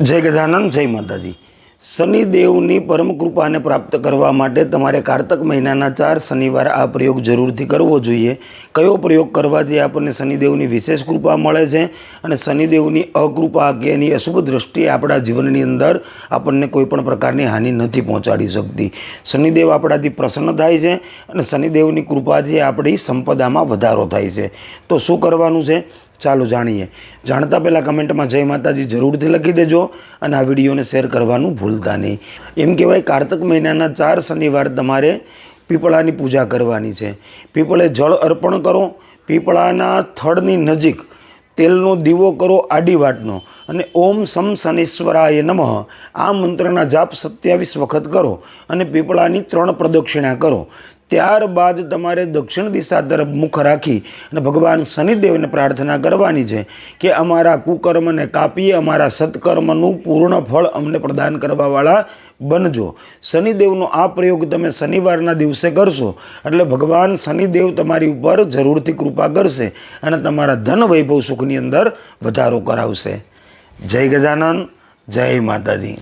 જય ગજાનંદ જય માતાજી. શનિદેવની પરમ કૃપાને પ્રાપ્ત કરવા માટે તમારે કારતક મહિનાના ચાર શનિવાર આ પ્રયોગ જરૂરથી કરવો જોઈએ. કયો પ્રયોગ કરવાથી આપણને શનિદેવની વિશેષ કૃપા મળે છે અને શનિદેવની અકૃપા કે એની અશુભ દ્રષ્ટિ આપણા જીવનની અંદર આપણને કોઈપણ પ્રકારની હાનિ નથી પહોંચાડી શકતી. શનિદેવ આપણાથી પ્રસન્ન થાય છે અને શનિદેવની કૃપાથી આપણી સંપદામાં વધારો થાય છે. તો શું કરવાનું છે? ચાલો જાણીએ. જાણતા પહેલાં કમેન્ટમાં જય માતાજી જરૂરથી લખી દેજો અને આ વિડીયોને શેર કરવાનું ભૂલતા નહીં. એમ કહેવાય કારતક મહિનાના ચાર શનિવાર તમારે પીપળાની પૂજા કરવાની છે. પીપળે જળ અર્પણ કરો. પીપળાના થડની નજીક તેલનો દીવો કરો આડી વાટનો અને ઓમ સમ શનેશ્વરાય નમઃ. આ મંત્રના જાપ સત્યાવીસ વખત કરો અને પીપળાની ત્રણ પ્રદક્ષિણા કરો. ત્યારબાદ તમારે દક્ષિણ દિશા તરફ મુખ રાખી અને ભગવાન શનિદેવને પ્રાર્થના કરવાની છે કે અમારા કુકર્મને કાપી અમારા સત્કર્મનું પૂર્ણ ફળ અમને પ્રદાન કરવાવાળા બનજો. શનિદેવનો આ પ્રયોગ તમે શનિવારના દિવસે કરશો. એટલે ભગવાન શનિદેવ તમારી ઉપર જરૂરથી કૃપા કરશે અને તમારા ધન વૈભવ સુખની અંદર વધારો કરાવશે. જય ગજાનંદ જય માતાજી.